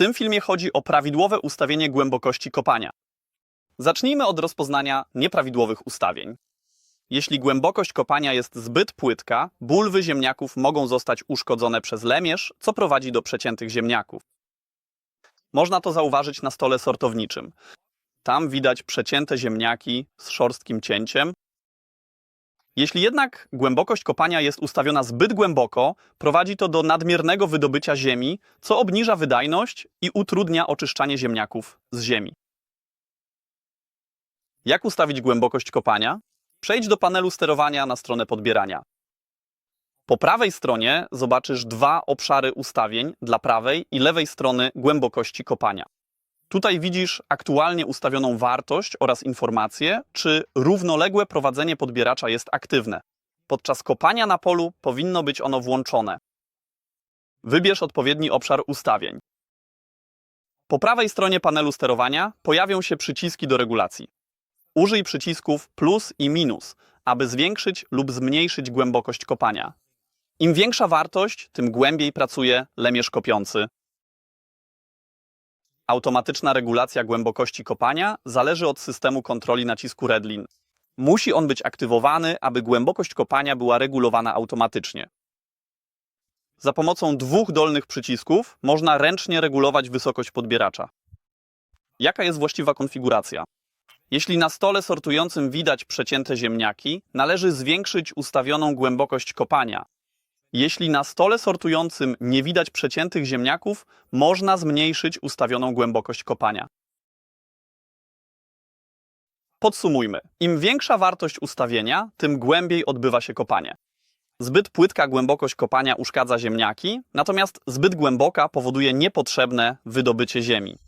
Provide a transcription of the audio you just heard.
tym filmie chodzi o prawidłowe ustawienie głębokości kopania. Zacznijmy od rozpoznania nieprawidłowych ustawień. Jeśli głębokość kopania jest zbyt płytka, bulwy ziemniaków mogą zostać uszkodzone przez lemierz, co prowadzi do przeciętych ziemniaków. Można to zauważyć na stole sortowniczym. Tam widać przecięte ziemniaki z szorstkim cięciem. Jeśli jednak głębokość kopania jest ustawiona zbyt głęboko, prowadzi to do nadmiernego wydobycia ziemi, co obniża wydajność i utrudnia oczyszczanie ziemniaków z ziemi. Jak ustawić głębokość kopania? Przejdź do panelu sterowania na stronę podbierania. Po prawej stronie zobaczysz dwa obszary ustawień dla prawej i lewej strony głębokości kopania. Tutaj widzisz aktualnie ustawioną wartość oraz informację, czy równoległe prowadzenie podbieracza jest aktywne. Podczas kopania na polu powinno być ono włączone. Wybierz odpowiedni obszar ustawień. Po prawej stronie panelu sterowania pojawią się przyciski do regulacji. Użyj przycisków plus i minus, aby zwiększyć lub zmniejszyć głębokość kopania. Im większa wartość, tym głębiej pracuje lemierz kopiący. Automatyczna regulacja głębokości kopania zależy od systemu kontroli nacisku Redlin. Musi on być aktywowany, aby głębokość kopania była regulowana automatycznie. Za pomocą dwóch dolnych przycisków można ręcznie regulować wysokość podbieracza. Jaka jest właściwa konfiguracja? Jeśli na stole sortującym widać przecięte ziemniaki, należy zwiększyć ustawioną głębokość kopania. Jeśli na stole sortującym nie widać przeciętych ziemniaków, można zmniejszyć ustawioną głębokość kopania. Podsumujmy. Im większa wartość ustawienia, tym głębiej odbywa się kopanie. Zbyt płytka głębokość kopania uszkadza ziemniaki, natomiast zbyt głęboka powoduje niepotrzebne wydobycie ziemi.